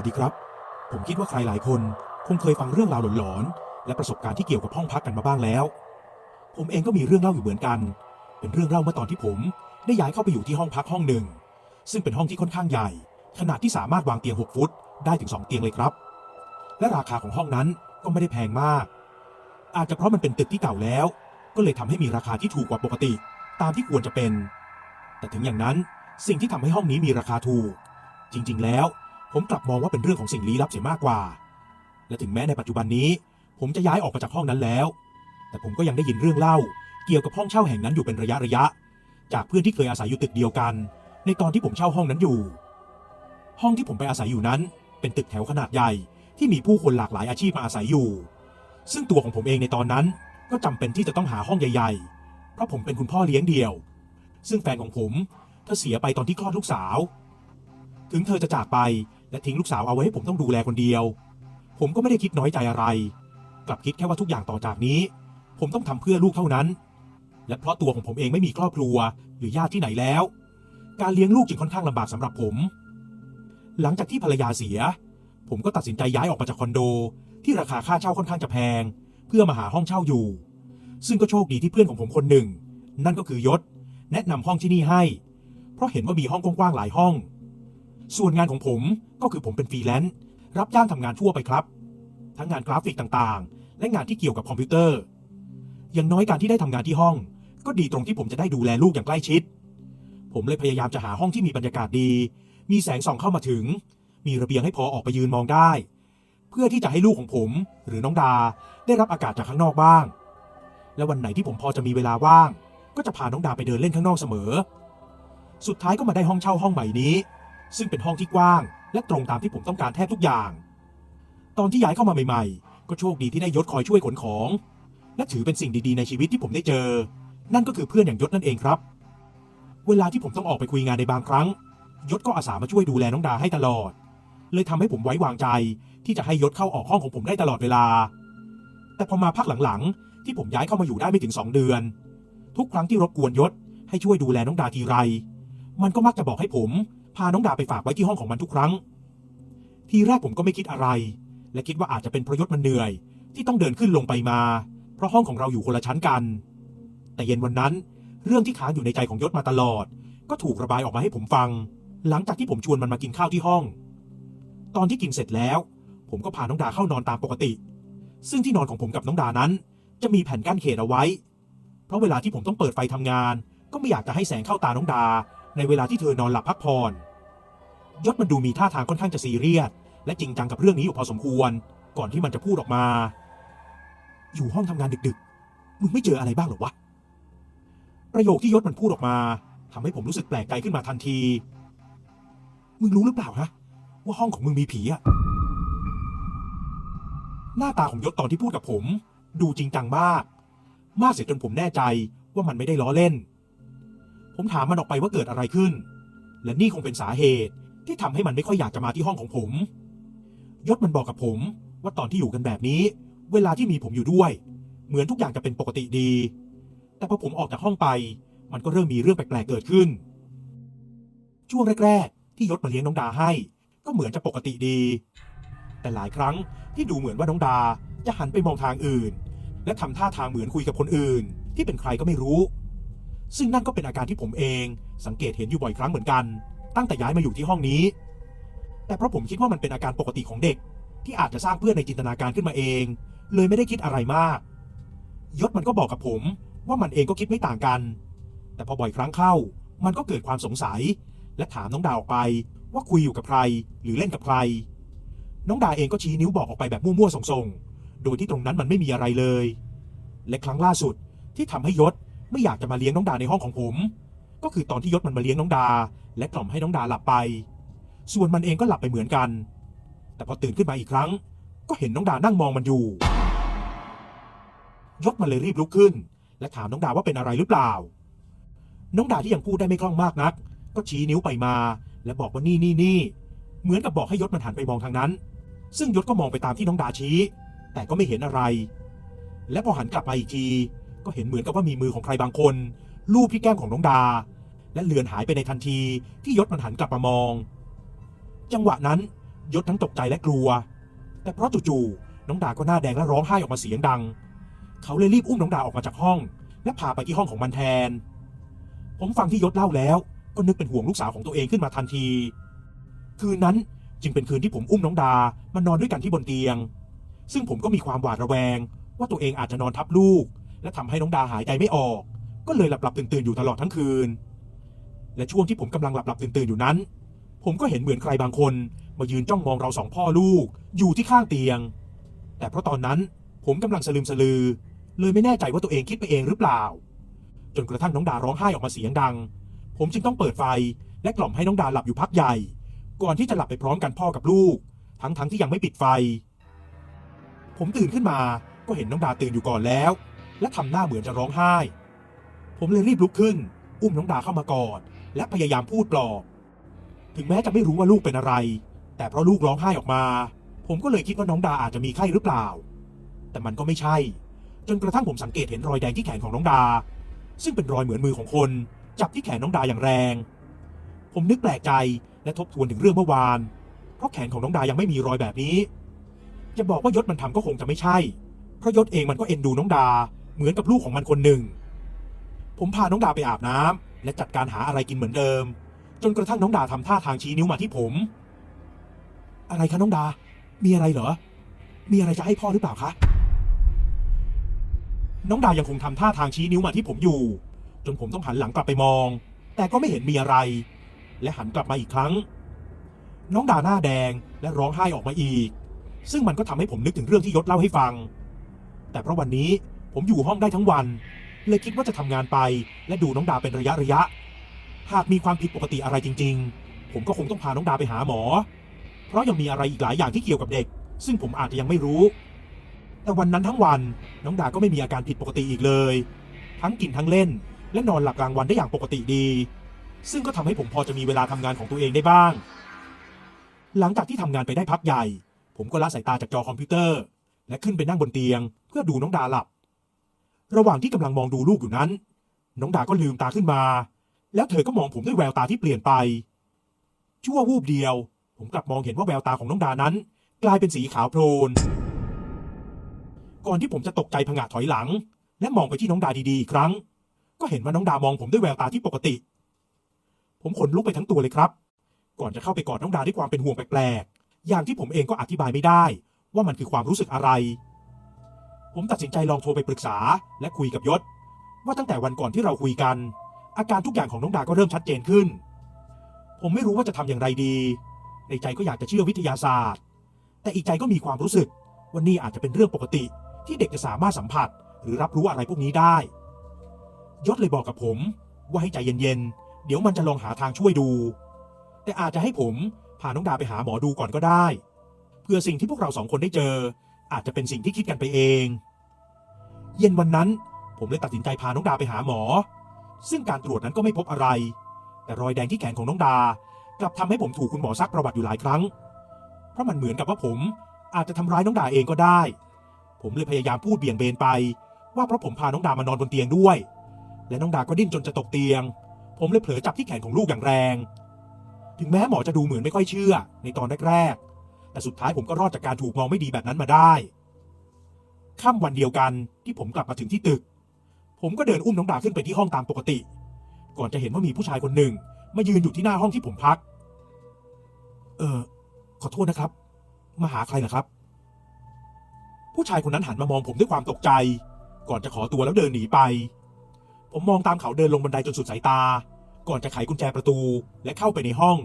สวัสดีครับ ผมคิดว่าใครหลายคนคงเคยฟังเรื่องราวหลอนๆและประสบการณ์ที่เกี่ยวกับห้องพักกันมาบ้างแล้ว ผมเองก็มีเรื่องเล่าอยู่เหมือนกัน เป็นเรื่องเล่าเมื่อตอนที่ผม ได้ย้ายเข้าไปอยู่ที่ห้องพักห้องหนึ่ง ซึ่งเป็นห้องที่ค่อนข้างใหญ่ ขนาดที่สามารถวางเตียง 6 ฟุต ได้ถึง 2 เตียงเลยครับ และราคาของห้องนั้นก็ไม่ได้แพงมาก อาจจะเพราะมันเป็นตึกที่เก่าแล้ว ก็เลยทำให้มีราคาที่ถูกกว่าปกติ ตามที่ควรจะเป็น แต่ถึงอย่างนั้นสิ่งที่ทำให้ห้องนี้มีราคาถูก จริง ๆ แล้ว ผมกลับมองว่าเป็นเรื่องของสิ่งลี้ลับเสียมากกว่า และถึงแม้ในปัจจุบันนี้ ผมจะย้ายออกมาจากห้องนั้นแล้ว แต่ผมก็ยังได้ยินเรื่องเล่า เกี่ยวกับห้องเช่าแห่งนั้นอยู่เป็นระยะระยะ จากเพื่อนที่เคยอาศัยอยู่ตึกเดียวกัน ในตอนที่ผมเช่าห้องนั้นอยู่ ห้องที่ผมไปอาศัยอยู่นั้น เป็นตึกแถวขนาดใหญ่ที่มีผู้คนหลากหลายอาชีพมาอาศัยอยู่ ซึ่งตัวของผมเองในตอนนั้นก็จำเป็นที่จะต้องหาห้องใหญ่ ๆ เพราะผมเป็นคุณพ่อเลี้ยงเดี่ยว ซึ่งแฟนของผมเธอเสียไปตอนที่คลอดลูกสาว ถึงเธอจะจากไป และทิ้งลูกสาวเอาไว้ให้ผมต้องดูแลคนเดียว ผมก็ไม่ได้คิดน้อยใจอะไร กลับคิดแค่ว่าทุกอย่างต่อจากนี้ ผมต้องทำเพื่อลูกเท่านั้น และเพราะตัวของผมเองไม่มีครอบครัว หรือญาติที่ไหนแล้ว การเลี้ยงลูกจึงค่อนข้างลำบากสำหรับผม หลังจากที่ภรรยาเสีย ผมก็ตัดสินใจย้ายออกมาจากคอนโด ที่ราคาค่าเช่าค่อนข้างจะแพง เพื่อมาหาห้องเช่าอยู่ ซึ่งก็โชคดีที่เพื่อนของผมคนหนึ่ง นั่นก็คือยศ แนะนำห้องที่นี่ให้ เพราะเห็นว่ามีห้องกว้างๆหลายห้อง ส่วนงานของผมก็คือผมเป็นฟรีแลนซ์รับจ้างทำงานทั่วไปครับ ทั้งงานกราฟิกต่างๆ และงานที่เกี่ยวกับคอมพิวเตอร์ อย่างน้อยการที่ได้ทำงานที่ห้อง ก็ดีตรงที่ผมจะได้ดูแลลูกอย่างใกล้ชิด ผมเลยพยายามจะหาห้องที่มีบรรยากาศดี มีแสงส่องเข้ามาถึง มีระเบียงให้พอออกไปยืนมองได้ เพื่อที่จะให้ลูกของผมหรือน้องดา ได้รับอากาศจากข้างนอกบ้าง และวันไหนที่ผมพอจะมีเวลาว่าง ก็จะพาน้องดาไปเดินเล่นข้างนอกเสมอ สุดท้ายก็มาได้ห้องเช่าห้องใหม่นี้ ซึ่งเป็นห้องที่กว้าง และตรงตามที่ผมต้องการแทบทุกอย่าง ตอนที่ย้ายเข้ามาใหม่ๆ ก็โชคดีที่ได้ยศคอยช่วยขนของ และถือเป็นสิ่งดีๆในชีวิตที่ผมได้เจอ นั่นก็คือเพื่อนอย่างยศนั่นเองครับ เวลาที่ผมต้องออกไปคุยงานในบางครั้ง ยศก็อาสามาช่วยดูแลน้องดาให้ตลอด เลยทำให้ผมไว้วางใจ ที่จะให้ยศเข้าออกห้องของผมได้ตลอดเวลา แต่พอมาพักหลังๆ ที่ผมย้ายเข้ามาอยู่ได้ไม่ถึง 2 เดือน ทุกครั้งที่รบกวนยศให้ช่วยดูแลน้องดาทีไร มันก็มักจะบอกให้ผม พาน้องดาไปฝากไว้ที่ห้องของมันทุกครั้ง ทีแรกผมก็ไม่คิดอะไร และคิดว่าอาจจะเป็นเพราะยศมันเหนื่อย ที่ต้องเดินขึ้นลงไปมา เพราะห้องของเราอยู่คนละชั้นกัน แต่เย็นวันนั้น เรื่องที่ค้างอยู่ในใจของยศมาตลอด ก็ถูกระบายออกมาให้ผมฟัง หลังจากที่ผมชวนมันมากินข้าวที่ห้อง ตอนที่กินเสร็จแล้ว ผมก็พาน้องดาเข้านอนตามปกติ ซึ่งที่นอนของผมกับน้องดานั้น จะมีแผ่นกั้นเขตเอาไว้ เพราะเวลาที่ผมต้องเปิดไฟทำงาน ก็ไม่อยากจะให้แสงเข้าตาน้องดา ในเวลาที่เธอนอนหลับพักผ่อนยศมันดูมีท่าทางค่อนข้างจะซีเรียสและจริงจังกับเรื่องนี้อยู่พอสมควร ก่อนที่มันจะพูดออกมา อยู่ห้องทำงานดึกๆ มึงไม่เจออะไรบ้างหรอวะ ประโยคที่ยศมันพูดออกมาทำให้ผมรู้สึกแปลกใจขึ้นมาทันที มึงรู้หรือเปล่าฮะ ว่าห้องของมึงมีผีอะหน้าตาของยศตอนที่พูดกับผม ดูจริงจังมาก มากเสียจนผมแน่ใจว่ามันไม่ได้ล้อเล่น ผมถามมันออกไปว่าเกิดอะไรขึ้น และนี่คงเป็นสาเหตุที่ทำให้มันไม่ค่อยอยากจะมาที่ห้องของผม ยศมันบอกกับผมว่าตอนที่อยู่กันแบบนี้ เวลาที่มีผมอยู่ด้วย เหมือนทุกอย่างจะเป็นปกติดี แต่พอผมออกจากห้องไป มันก็เริ่มมีเรื่องแปลกๆเกิดขึ้น ช่วงแรก ๆ ที่ยศมาเลี้ยงน้องดาให้ ก็เหมือนจะปกติดี แต่หลายครั้งที่ดูเหมือนว่าน้องดาจะหันไปมองทางอื่น และทำท่าทางเหมือนคุยกับคนอื่น ที่เป็นใครก็ไม่รู้ ซึ่งนั่นก็เป็นอาการที่ผมเอง สังเกตเห็นอยู่บ่อยครั้งเหมือนกัน ตั้งแต่ย้ายมาอยู่ที่ห้องนี้ แต่เพราะผมคิดว่ามันเป็นอาการปกติของเด็ก ที่อาจจะสร้างเพื่อนในจินตนาการขึ้นมาเอง เลยไม่ได้คิดอะไรมาก ยศมันก็บอกกับผมว่ามันเองก็คิดไม่ต่างกัน แต่พอบ่อยครั้งเข้า มันก็เกิดความสงสัย และถามน้องดาออกไป ว่าคุยอยู่กับใคร หรือเล่นกับใคร น้องดาเองก็ชี้นิ้วบอกออกไปแบบมั่วๆส่งๆโดยที่ตรงนั้นมันไม่มีอะไรเลย และครั้งล่าสุดที่ทำให้ยศ ไม่อยากจะมาเลี้ยงน้องดาในห้องของผม ก็คือตอนที่ยศมันมาเลี้ยงน้องดา และกล่อมให้น้องดาหลับไป ส่วนมันเองก็หลับไปเหมือนกัน แต่พอตื่นขึ้นมาอีกครั้ง ก็เห็นน้องดานั่งมองมันอยู่ยศมันเลยรีบลุกขึ้น และถามน้องดาว่าเป็นอะไรหรือเปล่า น้องดาที่ยังพูดได้ไม่คล่องมากนัก ก็ชี้นิ้วไปมา และบอกว่านี่นี่นี่เหมือนกับบอกให้ยศมันหันไปมองทางนั้น ซึ่งยศก็มองไปตามที่น้องดาชี้ แต่ก็ไม่เห็นอะไร และพอหันกลับมาอีกที ก็เห็นเหมือนกับว่ามีมือของใครบางคน ลูบที่แก้มของน้องดา และเลือนหายไปในทันทีที่ยศมันหันกลับมามอง จังหวะนั้นยศทั้งตกใจและกลัว แต่เพราะจู่ๆน้องดาก็หน้าแดงและร้องไห้ออกมาเสียงดัง เขาเลยรีบอุ้มน้องดาออกมาจากห้อง และพาไปที่ห้องของมันแทน ผมฟังที่ยศเล่าแล้ว ก็นึกเป็นห่วงลูกสาวของตัวเองขึ้นมาทันที คืนนั้นจึงเป็นคืนที่ผมอุ้มน้องดามานอนด้วยกันที่บนเตียง ซึ่งผมก็มีความหวาดระแวง ว่าตัวเองอาจจะนอนทับลูก และทำให้น้องดาหายใจไม่ออก ก็เลยหลับหลับตื่นตื่นๆอยู่ตลอดทั้งคืน และช่วงที่ผมกำลังหลับหลับตื่นตื่นๆอยู่นั้น ผมก็เห็นเหมือนใครบางคน มายืนจ้องมองเราสองพ่อลูกอยู่ที่ข้างเตียง แต่เพราะตอนนั้นผมกำลังสลืมสลือ เลยไม่แน่ใจว่าตัวเองคิดไปเองหรือเปล่า จนกระทั่งน้องดาร้องไห้ออกมาเสียงดัง ผมจึงต้องเปิดไฟและกล่อมให้น้องดาหลับอยู่พักใหญ่ ก่อนที่จะหลับไปพร้อมกันพ่อกับลูก ทั้งทั้งๆที่ยังไม่ปิดไฟ ผมตื่นขึ้นมาก็เห็นน้องดาตื่นอยู่ก่อนแล้ว และทำหน้าเหมือนจะร้องไห้ ผมเลยรีบลุกขึ้น อุ้มน้องดาเข้ามากอด และพยายามพูดปลอบ ถึงแม้จะไม่รู้ว่าลูกเป็นอะไร แต่เพราะลูกร้องไห้ออกมา ผมก็เลยคิดว่าน้องดาอาจจะมีไข้หรือเปล่า แต่มันก็ไม่ใช่ จนกระทั่งผมสังเกตเห็นรอยแดงที่แขนของน้องดา ซึ่งเป็นรอยเหมือนมือของคน จับที่แขนน้องดาอย่างแรง ผมนึกแปลกใจและทบทวนถึงเรื่องเมื่อวาน เพราะแขนของน้องดายังไม่มีรอยแบบนี้ จะบอกว่ายศมันทำก็คงจะไม่ใช่ เพราะยศเองมันก็เอ็นดูน้องดา เหมือนกับลูกของมันคนหนึ่ง ผมพาน้องดาไปอาบน้ำและจัดการหาอะไรกินเหมือนเดิม จนกระทั่งน้องดาทำท่าทางชี้นิ้วมาที่ผม อะไรคะน้องดา มีอะไรเหรอ มีอะไรจะให้พ่อหรือเปล่าคะ น้องดายังคงทำท่าทางชี้นิ้วมาที่ผมอยู่ จนผมต้องหันหลังกลับไปมอง แต่ก็ไม่เห็นมีอะไร และหันกลับมาอีกครั้ง น้องดาหน้าแดงและร้องไห้ออกมาอีก ซึ่งมันก็ทำให้ผมนึกถึงเรื่องที่ยศเล่าให้ฟัง แต่เพราะวันนี้ ผมอยู่ห้องได้ทั้งวัน เลยคิดว่าจะทำงานไป และดูน้องดาเป็นระยะระยะ หากมีความผิดปกติอะไรจริง ๆ ผมก็คงต้องพาน้องดาไปหาหมอ เพราะยังมีอะไรอีกหลายอย่างที่เกี่ยวกับเด็ก ซึ่งผมอาจจะยังไม่รู้ แต่วันนั้นทั้งวันน้องดาก็ไม่มีอาการผิดปกติอีกเลย ทั้งกินทั้งเล่น และนอนหลับกลางวันได้อย่างปกติดี ซึ่งก็ทำให้ผมพอจะมีเวลาทำงานของตัวเองได้บ้าง หลังจากที่ทำงานไปได้พักใหญ่ ผมก็ละสายตาจากจอคอมพิวเตอร์ และขึ้นไปนั่งบนเตียง เพื่อดูน้องดาหลับ ระหว่างที่กำลังมองดูลูกอยู่นั้น น้องดาก็ลืมตาขึ้นมา แล้วเธอก็มองผมด้วยแววตาที่เปลี่ยนไป ชั่ววูบเดียว ผมกลับมองเห็นว่าแววตาของน้องดานั้น กลายเป็นสีขาวโพลน ก่อนที่ผมจะตกใจผงะถอยหลัง และมองไปที่น้องดาดีๆอีกครั้ง ก็เห็นว่าน้องดามองผมด้วยแววตาที่ปกติ ผมขนลุกไปทั้งตัวเลยครับ ก่อนจะเข้าไปกอดน้องดาด้วยความเป็นห่วงแปลกๆอย่างที่ผมเองก็อธิบายไม่ได้ ว่ามันคือความรู้สึกอะไร ผมตัดสินใจลองโทรไปปรึกษา และคุยกับยศ ว่าตั้งแต่วันก่อนที่เราคุยกัน อาการทุกอย่างของน้องดาก็เริ่มชัดเจนขึ้น ผมไม่รู้ว่าจะทำอย่างไรดี ในใจก็อยากจะเชื่อวิทยาศาสตร์ แต่อีกใจก็มีความรู้สึกว่านี่อาจจะเป็นเรื่องปกติ ที่เด็กจะสามารถสัมผัส หรือรับรู้อะไรพวกนี้ได้ ยศเลยบอกกับผม ว่าให้ใจเย็นๆเดี๋ยวมันจะลองหาทางช่วยดู แต่อาจจะให้ผมพาน้องดาไปหาหมอดูก่อนก็ได้เพื่อสิ่งที่พวกเราสองคนได้เจอ อาจจะเป็นสิ่งที่คิดกันไปเอง เย็นวันนั้นผมเลยตัดสินใจพาน้องดาไปหาหมอ ซึ่งการตรวจนั้นก็ไม่พบอะไร แต่รอยแดงที่แขนของน้องดากลับทำให้ผมถูกคุณหมอซักประวัติอยู่หลายครั้ง เพราะมันเหมือนกับว่าผมอาจจะทำร้ายน้องดาเองก็ได้ ผมเลยพยายามพูดเบี่ยงเบนไป ว่าเพราะผมพาน้องดามานอนบนเตียงด้วย และน้องดาก็ดิ้นจนจะตกเตียง ผมเลยเผลอจับที่แขนของลูกอย่างแรง ถึงแม้หมอจะดูเหมือนไม่ค่อยเชื่อในตอนแรกๆ แต่สุดท้ายผมก็รอดจากการถูกมองไม่ดีแบบนั้นมาได้ค่ำวันเดียวกันที่ผมกลับมาถึงที่ตึก ผมก็เดินอุ้มน้องดาขึ้นไปที่ห้องตามปกติ ก่อนจะเห็นว่ามีผู้ชายคนหนึ่งมายืนอยู่ที่หน้าห้องที่ผมพัก เออขอโทษนะครับ มาหาใครเหรอครับ ผู้ชายคนนั้นหันมามองผมด้วยความตกใจ ก่อนจะขอตัวแล้วเดินหนีไป ผมมองตามเขาเดินลงบันไดจนสุดสายตา ก่อนจะไขกุญแจประตูและเข้าไปในห้อง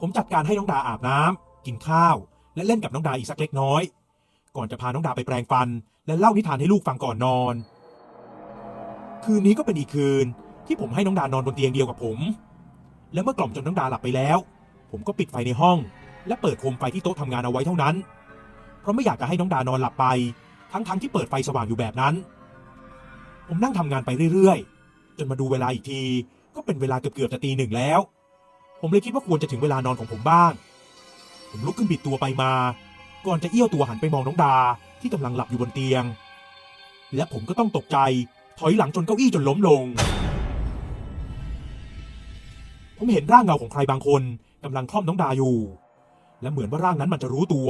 ผมจัดการให้น้องดาอาบน้ำ กินข้าว และเล่นกับน้องดาอีกสักเล็กน้อย ก่อนจะพาน้องดาไปแปรงฟัน และเล่านิทานให้ลูกฟังก่อนนอน คืนนี้ก็เป็นอีกคืนที่ผมให้น้องดานอนบนเตียงเดียวกับผม และเมื่อกล่อมจนน้องดาหลับไปแล้ว ผมก็ปิดไฟในห้อง และเปิดโคมไฟที่โต๊ะทำงานเอาไว้เท่านั้น เพราะไม่อยากจะให้น้องดานอนหลับไป ทั้งๆทที่เปิดไฟสว่างอยู่แบบนั้น ผมนั่งทำงานไปเรื่อยๆ จนมาดูเวลาอีกที ก็เป็นเวลาเกือบๆจะตีหนึ่งแล้ว ผมเลยคิดว่าควรจะถึงเวลานอนของผมบ้าง ผมลุกขึ้นบิดตัวไปมา ก่อนจะเอี้ยวตัวหันไปมองน้องดาที่กำลังหลับอยู่บนเตียง และผมก็ต้องตกใจ ถอยหลังจนเก้าอี้จนล้มลง ผมเห็นร่างเงาของใครบางคนกำลังคล่อมน้องดาอยู่ และเหมือนว่าร่างนั้นมันจะรู้ตัว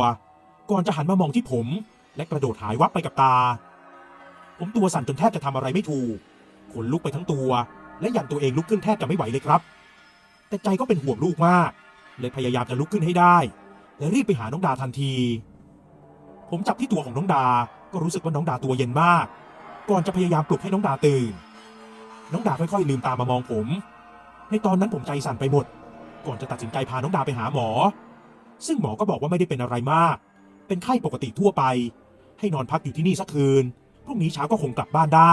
ก่อนจะหันมามองที่ผม และกระโดดหายวับไปกับตา ผมตัวสั่นจนแทบจะทำอะไรไม่ถูกขนลุกไปทั้งตัว และยันตัวเองลุกขึ้นแทบจะไม่ไหวเลยครับ แต่ใจก็เป็นห่วงลูกมาก เลยพยายามจะลุกขึ้นให้ได้ และรีบไปหาน้องดาทันที ผมจับที่ตัวของน้องดา ก็รู้สึกว่าน้องดาตัวเย็นมาก ก่อนจะพยายามปลุกให้น้องดาตื่น น้องดาค่อยๆลืมตามามองผม ในตอนนั้นผมใจสั่นไปหมด ก่อนจะตัดสินใจพาน้องดาไปหาหมอ ซึ่งหมอก็บอกว่าไม่ได้เป็นอะไรมาก เป็นไข้ปกติทั่วไป ให้นอนพักอยู่ที่นี่สักคืน พรุ่งนี้เช้าก็คงกลับบ้านได้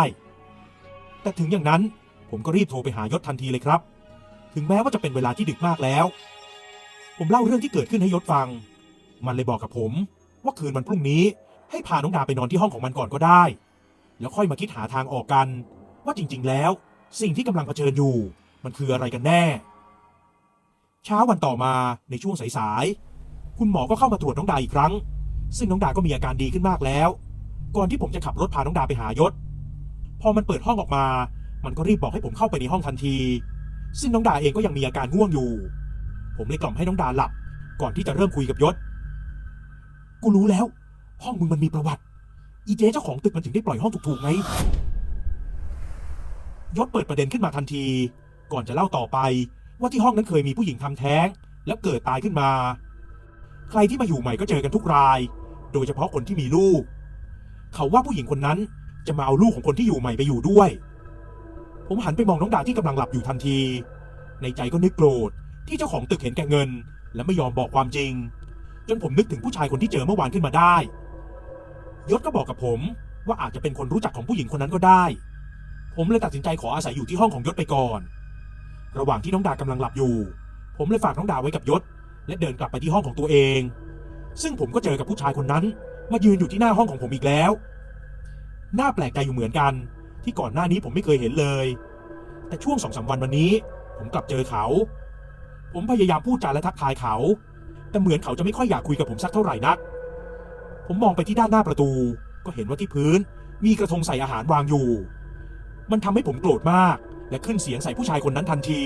แต่ถึงอย่างนั้นผมก็รีบโทรไปหายศทันทีเลยครับ ถึงแม้ว่าจะเป็นเวลาที่ดึกมากแล้ว ผมเล่าเรื่องที่เกิดขึ้นให้ยศฟัง มันเลยบอกกับผม ว่าคืนวันพรุ่งนี้ให้พาน้องดาไปนอนที่ห้องของมันก่อนก็ได้ แล้วค่อยมาคิดหาทางออกกัน ว่าจริง ๆ แล้ว สิ่งที่กำลังเผชิญอยู่ มันคืออะไรกันแน่ เช้าวันต่อมาในช่วงสายๆคุณหมอก็เข้ามาตรวจน้องดาอีกครั้ง ซึ่งน้องดาก็มีอาการดีขึ้นมากแล้ว ก่อนที่ผมจะขับรถพาน้องดาไปหายศ พอมันเปิดห้องออกมา มันก็รีบบอกให้ผมเข้าไปในห้องทันที ซึ่งน้องดาเองก็ยังมีอาการง่วงอยู่ ผมเลยกล่อมให้น้องดาหลับ ก่อนที่จะเริ่มคุยกับยศ กูรู้แล้ว ห้องมึงมันมีประวัติ อีเจ๊เจ้าของตึกมันถึงได้ปล่อยห้องถูกๆไง ยศเปิดประเด็นขึ้นมาทันที ก่อนจะเล่าต่อไป ว่าที่ห้องนั้นเคยมีผู้หญิงทำแท้ง แล้วเกิดตายขึ้นมา ใครที่มาอยู่ใหม่ก็เจอกันทุกราย โดยเฉพาะคนที่มีลูก เขาว่าผู้หญิงคนนั้นจะมาเอาลูกของคนที่อยู่ใหม่ไปอยู่ด้วย ผมหันไปมองน้องดาที่กำลังหลับอยู่ทันที ในใจก็นึกโกรธ ที่เจ้าของตึกเห็นแก่เงิน และไม่ยอมบอกความจริง จนผมนึกถึงผู้ชายคนที่เจอเมื่อวานขึ้นมาได้ ยศก็บอกกับผมว่าอาจจะเป็นคนรู้จักของผู้หญิงคนนั้นก็ได้ ผมเลยตัดสินใจขออาศัยอยู่ที่ห้องของยศไปก่อน ระหว่างที่น้องดากำลังหลับอยู่ ผมเลยฝากน้องดาไว้กับยศ และเดินกลับไปที่ห้องของตัวเอง ซึ่งผมก็เจอกับผู้ชายคนนั้น มายืนอยู่ที่หน้าห้องของผมอีกแล้วน่าแปลกใจอยู่เหมือนกัน ที่ก่อนหน้านี้ผมไม่เคยเห็นเลย แต่ช่วงสองสามวันวันนี้ ผมกลับเจอเขา ผมพยายามพูดจาและทักทายเขา แต่เหมือนเขาจะไม่ค่อยอยากคุยกับผมสักเท่าไหร่นัก ผมมองไปที่ด้านหน้าประตู ก็เห็นว่าที่พื้น มีกระทงใส่อาหารวางอยู่ มันทำให้ผมโกรธมาก และขึ้นเสียงใส่ผู้ชายคนนั้นทันที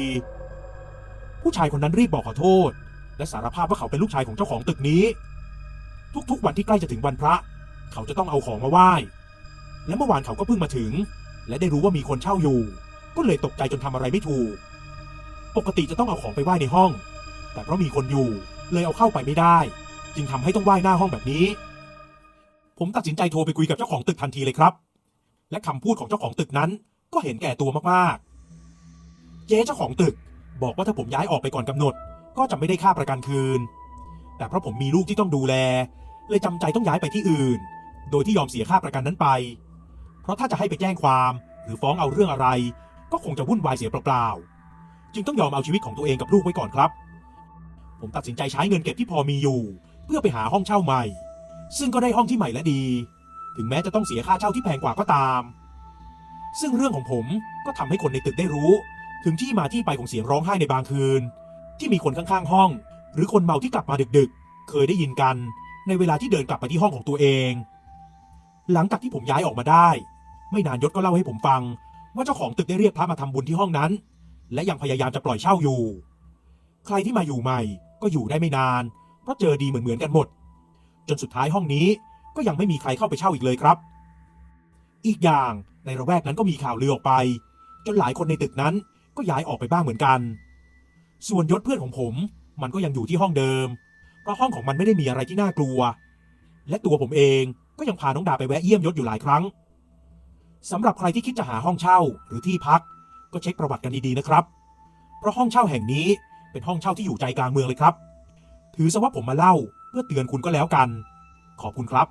ผู้ชายคนนั้นรีบบอกขอโทษ และสารภาพว่าเขาเป็นลูกชายของเจ้าของตึกนี้ ทุกๆ วันที่ใกล้จะถึงวันพระ เขาจะต้องเอาของมาไหว้ และเมื่อวานเขาก็เพิ่งมาถึง และได้รู้ว่ามีคนเช่าอยู่ ก็เลยตกใจจนทำอะไรไม่ถูก ปกติจะต้องเอาของไปไหว้ในห้อง แต่เพราะมีคนอยู่ เลยเอาเข้าไปไม่ได้ จึงทำให้ต้องไหว้หน้าห้องแบบนี้ ผมตัดสินใจโทรไปคุยกับเจ้าของตึกทันทีเลยครับ และคำพูดของเจ้าของตึกนั้น ก็เห็นแก่ตัวมากๆ เจ๊เจ้าของตึก บอกว่าถ้าผมย้ายออกไปก่อนกำหนด ก็จะไม่ได้ค่าประกันคืน แต่เพราะผมมีลูกที่ต้องดูแล เลยจำใจต้องย้ายไปที่อื่น โดยที่ยอมเสียค่าประกันนั้นไป เพราะถ้าจะให้ไปแจ้งความหรือฟ้องเอาเรื่องอะไร ก็คงจะวุ่นวายเสียเปล่าๆ จึงต้องยอมเอาชีวิตของตัวเองกับลูกไว้ก่อนครับ ผมตัดสินใจใช้เงินเก็บที่พอมีอยู่ เพื่อไปหาห้องเช่าใหม่ ซึ่งก็ได้ห้องที่ใหม่และดี ถึงแม้จะต้องเสียค่าเช่าที่แพงกว่าก็ตาม ซึ่งเรื่องของผมก็ทำให้คนในตึกได้รู้ ถึงที่มาที่ไปของเสียงร้องไห้ในบางคืน ที่มีคนข้างๆห้อง หรือคนเมาที่กลับมาดึกๆ เคยได้ยินกัน ในเวลาที่เดินกลับไปที่ห้องของตัวเอง หลังจากที่ผมย้ายออกมาได้ ไม่นานยศก็เล่าให้ผมฟัง ว่าเจ้าของตึกได้เรียกพระมาทำบุญที่ห้องนั้น และยังพยายามจะปล่อยเช่าอยู่ ใครที่มาอยู่ใหม่ก็อยู่ได้ไม่นาน เพราะเจอดีเหมือนๆกันหมด จนสุดท้ายห้องนี้ก็ยังไม่มีใครเข้าไปเช่าอีกเลยครับ อีกอย่างในระแวกนั้นก็มีข่าวลือออกไป จนหลายคนในตึกนั้นก็ย้ายออกไปบ้างเหมือนกัน ส่วนยศเพื่อนของผม มันก็ยังอยู่ที่ห้องเดิม เพราะห้องของมันไม่ได้มีอะไรที่น่ากลัว และตัวผมเองก็ยังพาน้องดาไปแวะเยี่ยมยศอยู่หลายครั้งสำหรับใครที่คิดจะหาห้องเช่าหรือที่พัก ก็เช็คประวัติกันดีๆนะครับ เพราะห้องเช่าแห่งนี้เป็นห้องเช่าที่อยู่ใจกลางเมืองเลยครับ ถือซะว่าผมมาเล่าเพื่อเตือนคุณก็แล้วกัน ขอบคุณครับ